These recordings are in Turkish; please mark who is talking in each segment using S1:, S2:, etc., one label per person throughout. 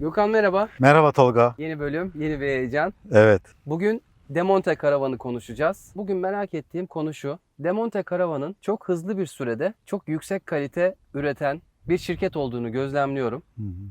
S1: Gökhan merhaba.
S2: Merhaba Tolga.
S1: Yeni bölüm, yeni bir heyecan.
S2: Evet.
S1: Bugün Demonte Karavanı konuşacağız. Bugün merak ettiğim konu şu. Demonte Karavan'ın çok hızlı bir sürede çok yüksek kalite üreten bir şirket olduğunu gözlemliyorum.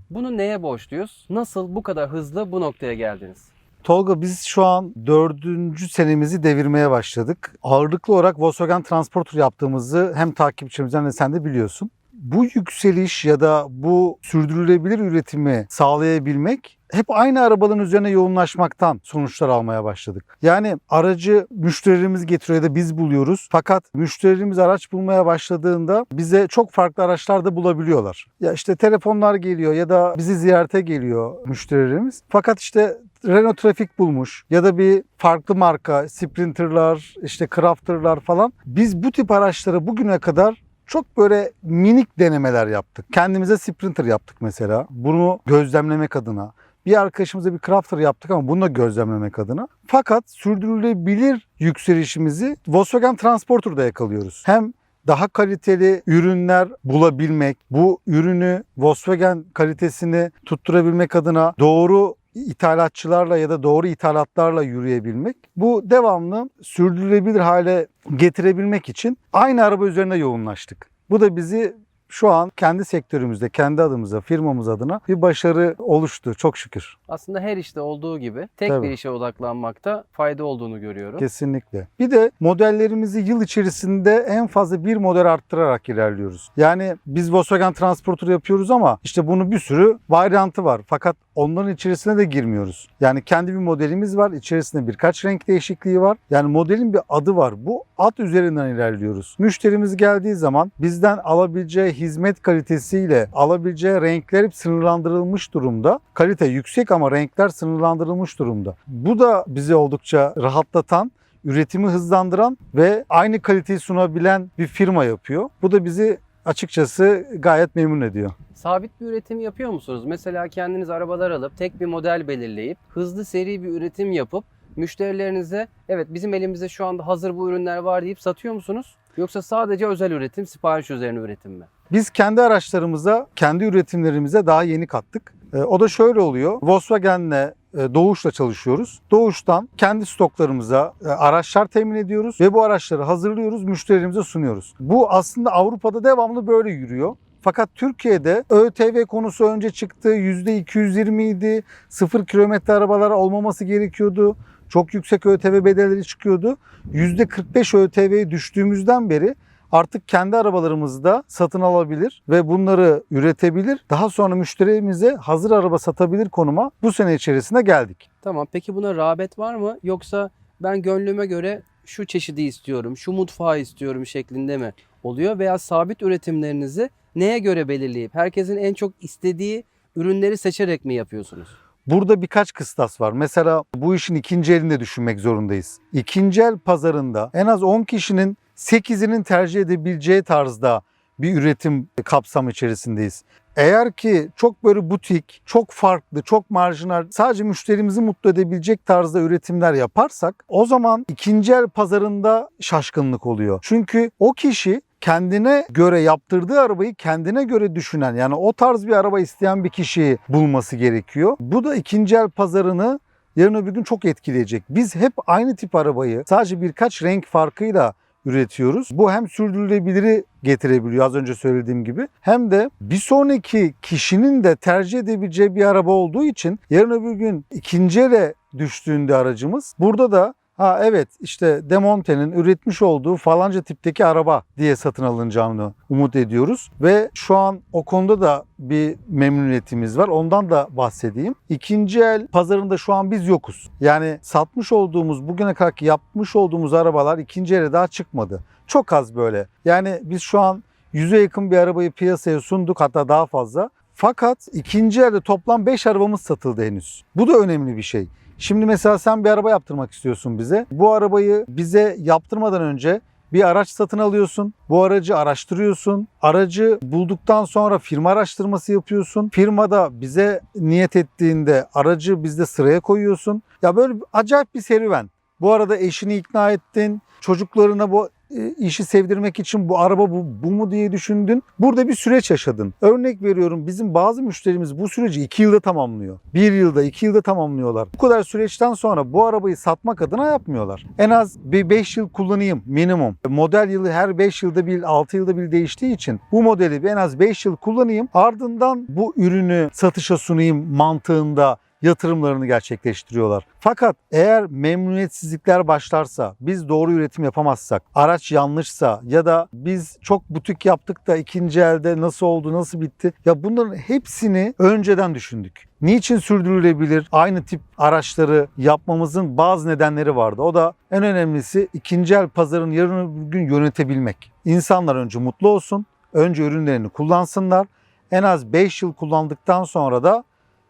S1: Bunu neye borçluyuz? Nasıl bu kadar hızlı bu noktaya geldiniz?
S2: Tolga biz şu an dördüncü senemizi devirmeye başladık. Ağırlıklı olarak Volkswagen Transporter yaptığımızı hem takipçimizden hem de sen de biliyorsun. Bu yükseliş ya da bu sürdürülebilir üretimi sağlayabilmek hep aynı arabaların üzerine yoğunlaşmaktan sonuçlar almaya başladık. Yani aracı müşterilerimiz getiriyor ya da biz buluyoruz. Fakat müşterilerimiz araç bulmaya başladığında bize çok farklı araçlar da bulabiliyorlar. Ya işte telefonlar geliyor ya da bizi ziyarete geliyor müşterilerimiz. Fakat işte Renault Trafik bulmuş ya da bir farklı marka Sprinter'lar, işte Crafter'lar falan. Biz bu tip araçlara bugüne kadar çok böyle minik denemeler yaptık. Kendimize Sprinter yaptık mesela. Bunu gözlemlemek adına. Bir arkadaşımıza bir Crafter yaptık ama bunu da gözlemlemek adına. Fakat sürdürülebilir yükselişimizi Volkswagen Transporter'da yakalıyoruz. Hem daha kaliteli ürünler bulabilmek, bu ürünü Volkswagen kalitesini tutturabilmek adına doğru ithalatçılarla ya da doğru ithalatlarla yürüyebilmek. Bu devamlı sürdürülebilir hale getirebilmek için aynı araba üzerine yoğunlaştık. Bu da bizi şu an kendi sektörümüzde, kendi adımıza, firmamız adına bir başarı oluştu çok şükür.
S1: Aslında her işte olduğu gibi tek
S2: Tabii.
S1: bir işe odaklanmakta fayda olduğunu görüyorum.
S2: Kesinlikle. Bir de modellerimizi yıl içerisinde en fazla bir model arttırarak ilerliyoruz. Yani biz Volkswagen Transporter yapıyoruz ama işte bunun bir sürü varyantı var. Fakat onların içerisine de girmiyoruz. Yani kendi bir modelimiz var. İçerisinde birkaç renk değişikliği var. Yani modelin bir adı var. Bu ad üzerinden ilerliyoruz. Müşterimiz geldiği zaman bizden alabileceği hizmet kalitesiyle alabileceği renkler hep sınırlandırılmış durumda. Kalite yüksek ama renkler sınırlandırılmış durumda. Bu da bizi oldukça rahatlatan üretimi hızlandıran ve aynı kaliteyi sunabilen bir firma yapıyor. Bu da bizi açıkçası gayet memnun ediyor.
S1: Sabit bir üretim yapıyor musunuz? Mesela kendiniz arabalar alıp tek bir model belirleyip hızlı seri bir üretim yapıp müşterilerinize evet bizim elimizde şu anda hazır bu ürünler var deyip satıyor musunuz? Yoksa sadece özel üretim, sipariş üzerine üretim mi?
S2: Biz kendi araçlarımıza, kendi üretimlerimize daha yeni kattık. E, O da şöyle oluyor. Volkswagen'le Doğuş'la çalışıyoruz. Doğuş'tan kendi stoklarımıza e, araçlar temin ediyoruz ve bu araçları hazırlıyoruz, müşterilerimize sunuyoruz. Bu aslında Avrupa'da devamlı böyle yürüyor. Fakat Türkiye'de ÖTV konusu önce çıktı. %220 idi. Sıfır kilometre arabalar olmaması gerekiyordu. Çok yüksek ÖTV bedelleri çıkıyordu. %45 ÖTV'ye düştüğümüzden beri artık kendi arabalarımızda satın alabilir ve bunları üretebilir. Daha sonra müşterimize hazır araba satabilir konuma bu sene içerisinde geldik.
S1: Tamam peki buna rağbet var mı? Yoksa ben gönlüme göre şu çeşidi istiyorum, şu mutfağı istiyorum şeklinde mi oluyor? Veya sabit üretimlerinizi neye göre belirleyip herkesin en çok istediği ürünleri seçerek mi yapıyorsunuz?
S2: Burada birkaç kıstas var. Mesela bu işin ikinci elinde düşünmek zorundayız. İkinci el pazarında en az 10 kişinin 8'inin tercih edebileceği tarzda bir üretim kapsamı içerisindeyiz. Eğer ki çok böyle butik, çok farklı, çok marjinal, sadece müşterimizi mutlu edebilecek tarzda üretimler yaparsak o zaman ikinci el pazarında şaşkınlık oluyor. Çünkü o kişi kendine göre yaptırdığı arabayı kendine göre düşünen yani o tarz bir araba isteyen bir kişiyi bulması gerekiyor. Bu da ikinci el pazarını yarın öbür gün çok etkileyecek. Biz hep aynı tip arabayı sadece birkaç renk farkıyla üretiyoruz. Bu hem sürdürülebiliri getirebiliyor az önce söylediğim gibi hem de bir sonraki kişinin de tercih edebileceği bir araba olduğu için yarın öbür gün ikinci ele düştüğünde aracımız burada da Ha evet işte Demonte'nin üretmiş olduğu falanca tipteki araba diye satın alınacağını umut ediyoruz. Ve şu an o konuda da bir memnuniyetimiz var. Ondan da bahsedeyim. İkinci el pazarında şu an biz yokuz. Yani satmış olduğumuz bugüne kadar yapmış olduğumuz arabalar ikinci ele daha çıkmadı. Çok az böyle. Yani biz şu an yüze yakın bir arabayı piyasaya sunduk hatta daha fazla. Fakat ikinci elde toplam 5 arabamız satıldı henüz. Bu da önemli bir şey. Şimdi mesela sen bir araba yaptırmak istiyorsun bize. Bu arabayı bize yaptırmadan önce bir araç satın alıyorsun. Bu aracı araştırıyorsun. Aracı bulduktan sonra firma araştırması yapıyorsun. Firmada bize niyet ettiğinde aracı bizde sıraya koyuyorsun. Ya böyle acayip bir serüven. Bu arada eşini ikna ettin. Çocuklarına bu işi sevdirmek için bu araba bu, bu mu diye düşündün. Burada bir süreç yaşadın. Örnek veriyorum bizim bazı müşterimiz bu süreci 2 yılda tamamlıyor. 1 yılda 2 yılda tamamlıyorlar. Bu kadar süreçten sonra bu arabayı satmak adına yapmıyorlar. En az bir 5 yıl kullanayım minimum. Model yılı her 5 yılda bir 6 yılda bir değiştiği için bu modeli en az 5 yıl kullanayım. Ardından bu ürünü satışa sunayım mantığında yatırımlarını gerçekleştiriyorlar. Fakat eğer memnuniyetsizlikler başlarsa, biz doğru üretim yapamazsak, araç yanlışsa ya da biz çok butik yaptık da ikinci elde nasıl oldu, nasıl bitti? Ya bunların hepsini önceden düşündük. Niçin sürdürülebilir aynı tip araçları yapmamızın bazı nedenleri vardı. O da en önemlisi ikinci el pazarın yarın gün yönetebilmek. İnsanlar önce mutlu olsun, önce ürünlerini kullansınlar. En az 5 yıl kullandıktan sonra da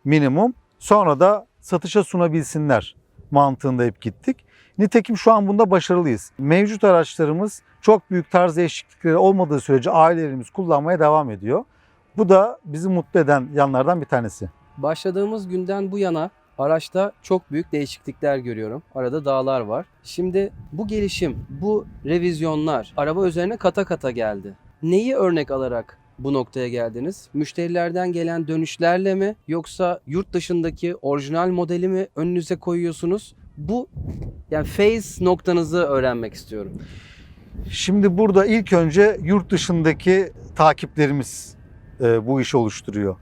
S2: minimum Sonra da satışa sunabilsinler mantığında hep gittik. Nitekim şu an bunda başarılıyız. Mevcut araçlarımız çok büyük tarz değişiklikleri olmadığı sürece ailelerimiz kullanmaya devam ediyor. Bu da bizi mutlu eden yanlardan bir tanesi.
S1: Başladığımız günden bu yana araçta çok büyük değişiklikler görüyorum. Arada dağlar var. Şimdi bu gelişim, bu revizyonlar araba üzerine kata kata geldi. Neyi örnek alarak bu noktaya geldiniz? Müşterilerden gelen dönüşlerle mi yoksa yurt dışındaki orijinal modeli mi önünüze koyuyorsunuz? Bu yani phase noktanızı öğrenmek istiyorum.
S2: Şimdi burada ilk önce yurt dışındaki takiplerimiz e, bu işi oluşturuyor.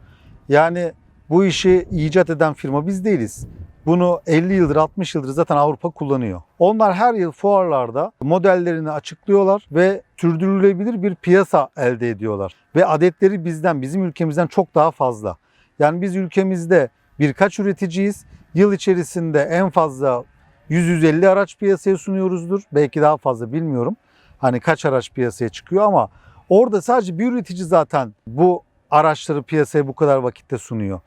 S2: Yani bu işi icat eden firma biz değiliz. Bunu 50 yıldır 60 yıldır zaten Avrupa kullanıyor. Onlar her yıl fuarlarda modellerini açıklıyorlar ve sürdürülebilir bir piyasa elde ediyorlar. Ve adetleri bizden, bizim ülkemizden çok daha fazla. Yani biz ülkemizde birkaç üreticiyiz. Yıl içerisinde en fazla 100-150 araç piyasaya sunuyoruzdur. Belki daha fazla bilmiyorum. Hani kaç araç piyasaya çıkıyor ama orada sadece bir üretici zaten bu araçları piyasaya bu kadar vakitte sunuyor.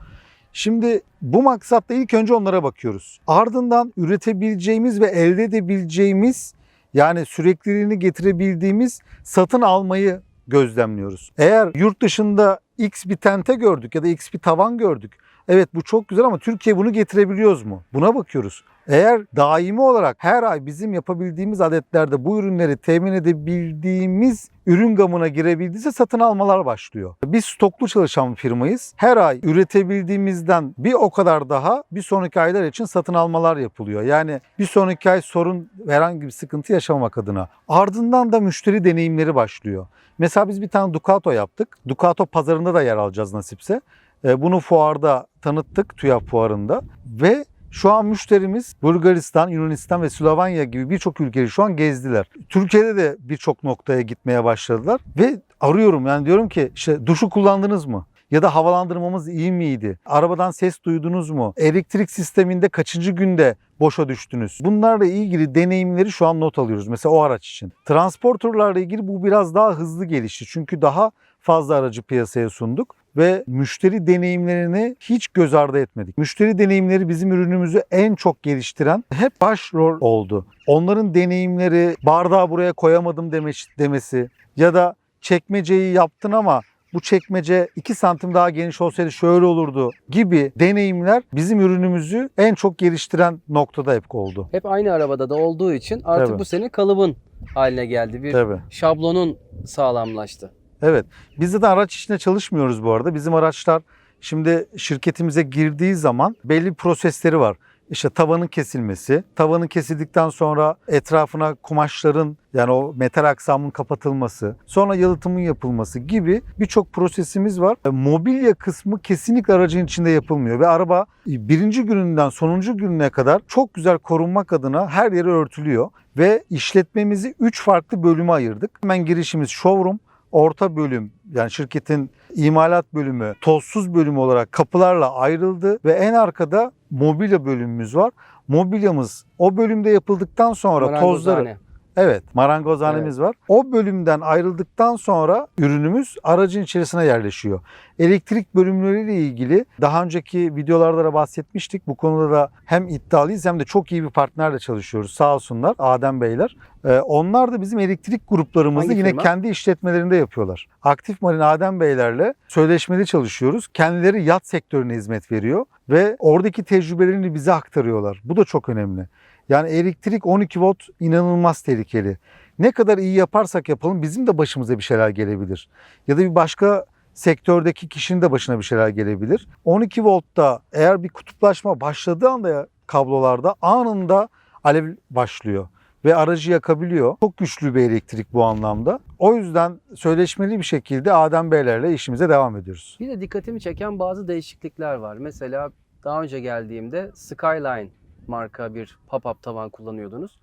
S2: Şimdi bu maksatla ilk önce onlara bakıyoruz. Ardından üretebileceğimiz ve elde edebileceğimiz yani sürekliliğini getirebildiğimiz satın almayı gözlemliyoruz. Eğer yurt dışında X bir tente gördük ya da X bir tavan gördük. Evet bu çok güzel ama Türkiye bunu getirebiliyoruz mu? Buna bakıyoruz. Eğer daimi olarak her ay bizim yapabildiğimiz adetlerde bu ürünleri temin edebildiğimiz ürün gamına girebildiyse satın almalar başlıyor. Biz stoklu çalışan bir firmayız. Her ay üretebildiğimizden bir o kadar daha bir sonraki aylar için satın almalar yapılıyor. Yani bir sonraki ay sorun herhangi bir sıkıntı yaşamamak adına. Ardından da müşteri deneyimleri başlıyor. Mesela biz bir tane Ducato yaptık. Ducato pazarında da yer alacağız nasipse. E, Bunu fuarda tanıttık TÜYAP fuarında ve şu an müşterimiz Bulgaristan, Yunanistan ve Slovenya gibi birçok ülkeyi şu an gezdiler. Türkiye'de de birçok noktaya gitmeye başladılar ve arıyorum yani diyorum ki işte duşu kullandınız mı? Ya da havalandırmamız iyi miydi? Arabadan ses duydunuz mu? Elektrik sisteminde kaçıncı günde boşa düştünüz? Bunlarla ilgili deneyimleri şu an not alıyoruz mesela o araç için. Transporterlarla ilgili bu biraz daha hızlı gelişti. Çünkü daha fazla aracı piyasaya sunduk ve müşteri deneyimlerini hiç göz ardı etmedik. Müşteri deneyimleri bizim ürünümüzü en çok geliştiren hep başrol oldu. Onların deneyimleri bardağı buraya koyamadım demesi ya da çekmeceyi yaptın ama bu çekmece 2 santim daha geniş olsaydı şöyle olurdu gibi deneyimler bizim ürünümüzü en çok geliştiren noktada hep oldu.
S1: Hep aynı arabada da olduğu için artık
S2: Tabii.
S1: bu senin kalıbın haline geldi. Bir
S2: Tabii.
S1: şablonun sağlamlaştı.
S2: Evet. Biz de araç içinde çalışmıyoruz bu arada. Bizim araçlar şimdi şirketimize girdiği zaman belli prosesleri var. İşte tavanın kesilmesi, tavanın kesildikten sonra etrafına kumaşların yani o metal aksamın kapatılması, sonra yalıtımın yapılması gibi birçok prosesimiz var. E, Mobilya kısmı kesinlikle aracın içinde yapılmıyor ve araba birinci gününden sonuncu gününe kadar çok güzel korunmak adına her yeri örtülüyor ve işletmemizi 3 farklı bölüme ayırdık. Hemen girişimiz showroom, orta bölüm yani şirketin imalat bölümü, tozsuz bölümü olarak kapılarla ayrıldı ve en arkada mobilya bölümümüz var. Mobilyamız o bölümde yapıldıktan sonra tozları. Evet, marangozhanemiz var. O bölümden ayrıldıktan sonra ürünümüz aracın içerisine yerleşiyor. Elektrik bölümleriyle ilgili daha önceki videolarda da bahsetmiştik. Bu konuda da hem iddialıyız hem de çok iyi bir partnerle çalışıyoruz. Sağ olsunlar Adem Beyler. Ee, onlar da bizim elektrik gruplarımızı
S1: Hangi
S2: yine
S1: firma?
S2: kendi işletmelerinde yapıyorlar. Aktif Marin Adem Beylerle sözleşmeli çalışıyoruz. Kendileri yat sektörüne hizmet veriyor ve oradaki tecrübelerini bize aktarıyorlar. Bu da çok önemli. Yani elektrik 12 volt inanılmaz tehlikeli. Ne kadar iyi yaparsak yapalım bizim de başımıza bir şeyler gelebilir. Ya da bir başka sektördeki kişinin de başına bir şeyler gelebilir. 12 voltta eğer bir kutuplaşma başladığı anda kablolarda anında alev başlıyor ve aracı yakabiliyor. Çok güçlü bir elektrik bu anlamda. O yüzden söyleşmeli bir şekilde Adem Beylerle işimize devam ediyoruz.
S1: Bir de dikkatimi çeken bazı değişiklikler var. Mesela daha önce geldiğimde Skyline marka bir pop-up tavan kullanıyordunuz.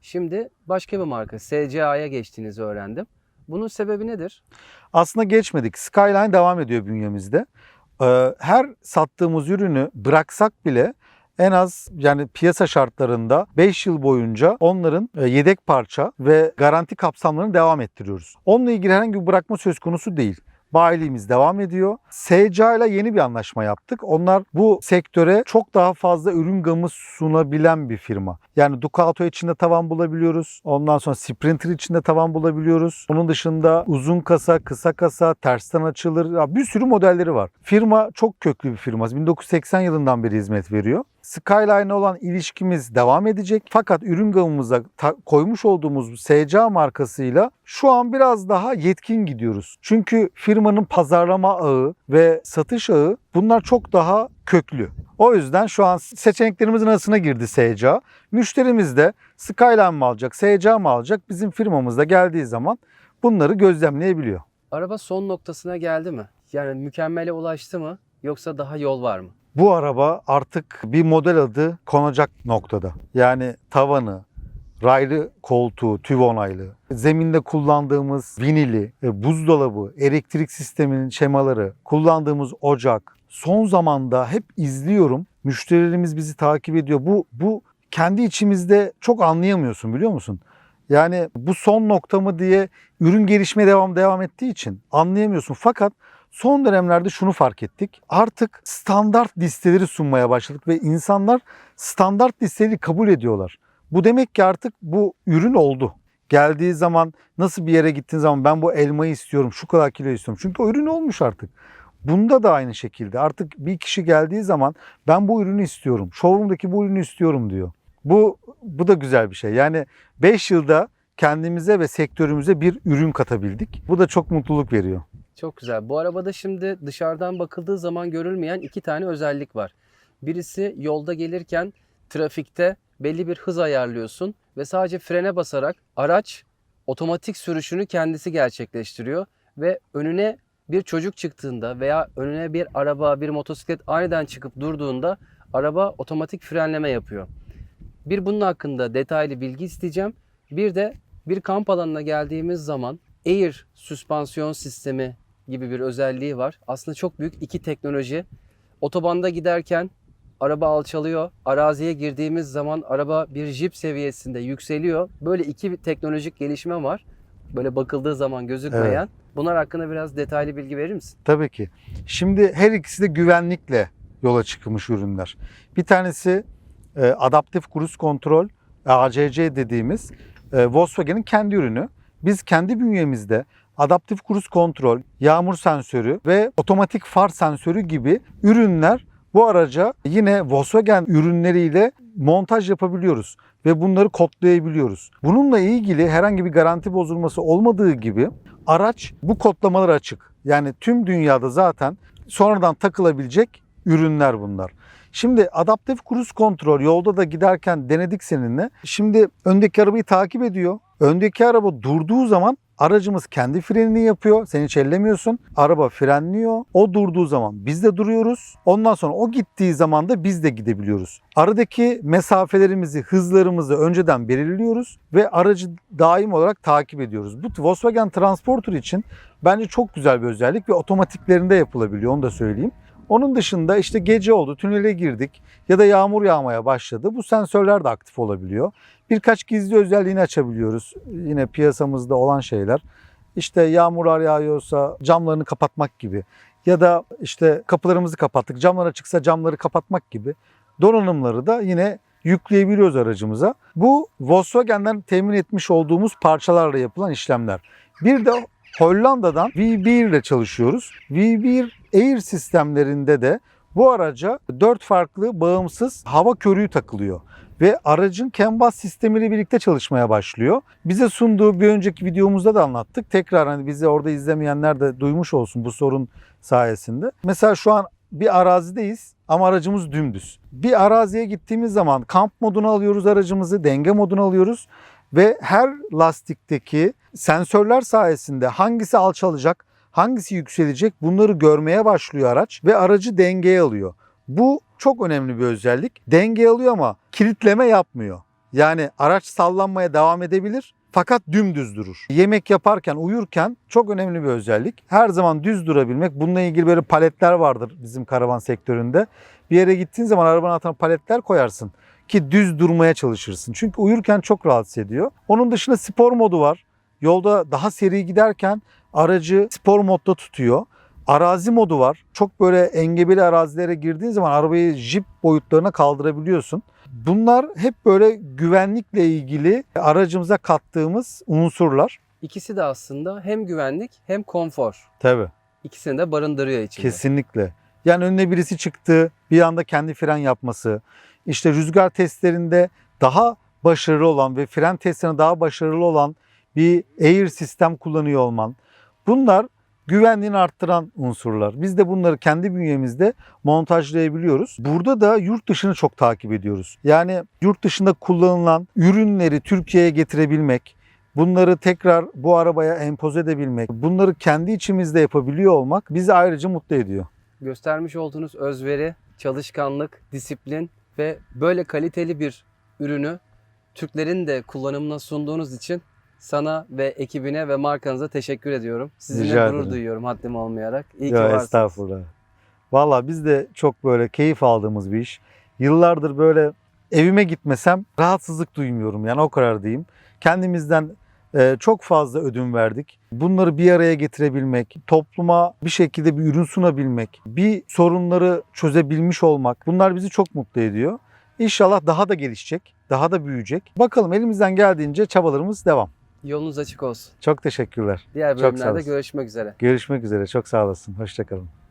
S1: Şimdi başka bir marka SCA'ya geçtiğinizi öğrendim. Bunun sebebi nedir?
S2: Aslında geçmedik. Skyline devam ediyor bünyemizde. Ee, Her sattığımız ürünü bıraksak bile en az yani piyasa şartlarında 5 yıl boyunca onların e, yedek parça ve garanti kapsamlarını devam ettiriyoruz. Onunla ilgili herhangi bir bırakma söz konusu değil. Bayiliğimiz devam ediyor. SCA ile yeni bir anlaşma yaptık. Onlar bu sektöre çok daha fazla ürün gamı sunabilen bir firma. Yani Ducato içinde tavan bulabiliyoruz. Ondan sonra Sprinter içinde tavan bulabiliyoruz. Onun dışında uzun kasa, kısa kasa, tersten açılır. Ya bir sürü modelleri var. Firma çok köklü bir firma. 1980 yılından beri hizmet veriyor. Skyline'e olan ilişkimiz devam edecek. Fakat ürün gamımıza koymuş olduğumuz SCA markasıyla şu an biraz daha yetkin gidiyoruz. Çünkü firmanın pazarlama ağı ve satış ağı bunlar çok daha köklü. O yüzden şu an seçeneklerimizin arasına girdi SCA. Müşterimiz de Skyline mı alacak, SCA mı alacak bizim firmamızda geldiği zaman bunları gözlemleyebiliyor.
S1: Araba son noktasına geldi mi? Yani mükemmele ulaştı mı? Yoksa daha yol var mı?
S2: Bu araba artık bir model adı konacak noktada. Yani tavanı, raylı koltuğu, tüv onaylı, zeminde kullandığımız vinili, e, buzdolabı, elektrik sisteminin şemaları, kullandığımız ocak. Son zamanda hep izliyorum. Müşterilerimiz bizi takip ediyor. Bu bu kendi içimizde çok anlayamıyorsun biliyor musun? Yani bu son nokta mı diye ürün gelişmeye devam devam ettiği için anlayamıyorsun. Fakat son dönemlerde şunu fark ettik. Artık standart listeleri sunmaya başladık ve insanlar standart listeleri kabul ediyorlar. Bu demek ki artık bu ürün oldu. Geldiği zaman nasıl bir yere gittiğin zaman ben bu elmayı istiyorum, şu kadar kilo istiyorum. Çünkü o ürün olmuş artık. Bunda da aynı şekilde artık bir kişi geldiği zaman ben bu ürünü istiyorum. Showroom'daki bu ürünü istiyorum diyor. Bu bu da güzel bir şey. Yani 5 yılda kendimize ve sektörümüze bir ürün katabildik. Bu da çok mutluluk veriyor.
S1: Çok güzel. Bu arabada şimdi dışarıdan bakıldığı zaman görülmeyen iki tane özellik var. Birisi yolda gelirken trafikte belli bir hız ayarlıyorsun ve sadece frene basarak araç otomatik sürüşünü kendisi gerçekleştiriyor ve önüne bir çocuk çıktığında veya önüne bir araba, bir motosiklet aniden çıkıp durduğunda araba otomatik frenleme yapıyor. Bir bunun hakkında detaylı bilgi isteyeceğim. Bir de bir kamp alanına geldiğimiz zaman Air süspansiyon sistemi gibi bir özelliği var. Aslında çok büyük iki teknoloji. Otobanda giderken araba alçalıyor. Araziye girdiğimiz zaman araba bir jip seviyesinde yükseliyor. Böyle iki teknolojik gelişme var. Böyle bakıldığı zaman gözükmeyen. Bunlar hakkında biraz detaylı bilgi verir misin?
S2: Tabii ki. Şimdi her ikisi de güvenlikle yola çıkmış ürünler. Bir tanesi e, adaptif cruise kontrol ACC dediğimiz e, Volkswagen'in kendi ürünü. Biz kendi bünyemizde adaptif cruise kontrol, yağmur sensörü ve otomatik far sensörü gibi ürünler bu araca yine Volkswagen ürünleriyle montaj yapabiliyoruz ve bunları kodlayabiliyoruz. Bununla ilgili herhangi bir garanti bozulması olmadığı gibi araç bu kodlamalara açık. Yani tüm dünyada zaten sonradan takılabilecek ürünler bunlar. Şimdi adaptif cruise kontrol yolda da giderken denedik seninle. Şimdi öndeki arabayı takip ediyor. Öndeki araba durduğu zaman aracımız kendi frenini yapıyor. Sen hiç ellemiyorsun. Araba frenliyor. O durduğu zaman biz de duruyoruz. Ondan sonra o gittiği zaman da biz de gidebiliyoruz. Aradaki mesafelerimizi, hızlarımızı önceden belirliyoruz ve aracı daim olarak takip ediyoruz. Bu Volkswagen Transporter için bence çok güzel bir özellik ve otomatiklerinde yapılabiliyor onu da söyleyeyim. Onun dışında işte gece oldu, tünele girdik ya da yağmur yağmaya başladı. Bu sensörler de aktif olabiliyor. Birkaç gizli özelliğini açabiliyoruz. Yine piyasamızda olan şeyler. İşte yağmurlar yağıyorsa camlarını kapatmak gibi ya da işte kapılarımızı kapattık, camlar açıksa camları kapatmak gibi donanımları da yine yükleyebiliyoruz aracımıza. Bu Volkswagen'den temin etmiş olduğumuz parçalarla yapılan işlemler. Bir de Hollanda'dan V1 ile çalışıyoruz. V1 Air sistemlerinde de bu araca 4 farklı bağımsız hava körüğü takılıyor. ve aracın CAN bus sistemiyle birlikte çalışmaya başlıyor. Bize sunduğu bir önceki videomuzda da anlattık. Tekrar hani bizi orada izlemeyenler de duymuş olsun bu sorun sayesinde. Mesela şu an bir arazideyiz ama aracımız dümdüz. Bir araziye gittiğimiz zaman kamp moduna alıyoruz aracımızı, denge moduna alıyoruz ve her lastikteki sensörler sayesinde hangisi alçalacak, hangisi yükselecek bunları görmeye başlıyor araç ve aracı dengeye alıyor. Bu çok önemli bir özellik. Denge alıyor ama kilitleme yapmıyor. Yani araç sallanmaya devam edebilir fakat dümdüz durur. Yemek yaparken, uyurken çok önemli bir özellik. Her zaman düz durabilmek. Bununla ilgili böyle paletler vardır bizim karavan sektöründe. Bir yere gittiğin zaman arabanın altına paletler koyarsın ki düz durmaya çalışırsın. Çünkü uyurken çok rahatsız ediyor. Onun dışında spor modu var. Yolda daha seri giderken aracı spor modda tutuyor. Arazi modu var. Çok böyle engebeli arazilere girdiğin zaman arabayı jip boyutlarına kaldırabiliyorsun. Bunlar hep böyle güvenlikle ilgili aracımıza kattığımız unsurlar.
S1: İkisi de aslında hem güvenlik hem konfor.
S2: Tabii.
S1: İkisini de barındırıyor içinde.
S2: Kesinlikle. Yani önüne birisi çıktı, bir anda kendi fren yapması. İşte rüzgar testlerinde daha başarılı olan ve fren testlerinde daha başarılı olan bir air sistem kullanıyor olman. Bunlar güvenliğini arttıran unsurlar. Biz de bunları kendi bünyemizde montajlayabiliyoruz. Burada da yurt dışını çok takip ediyoruz. Yani yurt dışında kullanılan ürünleri Türkiye'ye getirebilmek, bunları tekrar bu arabaya empoze edebilmek, bunları kendi içimizde yapabiliyor olmak bizi ayrıca mutlu ediyor.
S1: Göstermiş olduğunuz özveri, çalışkanlık, disiplin ve böyle kaliteli bir ürünü Türklerin de kullanımına sunduğunuz için sana ve ekibine ve markanıza teşekkür ediyorum. Sizinle
S2: Rica
S1: gurur
S2: ederim.
S1: duyuyorum haddim olmayarak. İyi ki
S2: Ya
S1: varsınız.
S2: estağfurullah. Valla biz de çok böyle keyif aldığımız bir iş. Yıllardır böyle evime gitmesem rahatsızlık duymuyorum yani o kadar diyeyim. Kendimizden çok fazla ödün verdik. Bunları bir araya getirebilmek, topluma bir şekilde bir ürün sunabilmek, bir sorunları çözebilmiş olmak bunlar bizi çok mutlu ediyor. İnşallah daha da gelişecek, daha da büyüyecek. Bakalım elimizden geldiğince çabalarımız devam.
S1: Yolunuz açık olsun.
S2: Çok teşekkürler.
S1: Diğer bölümlerde görüşmek üzere.
S2: Görüşmek üzere. Çok sağ olasın. Hoşçakalın.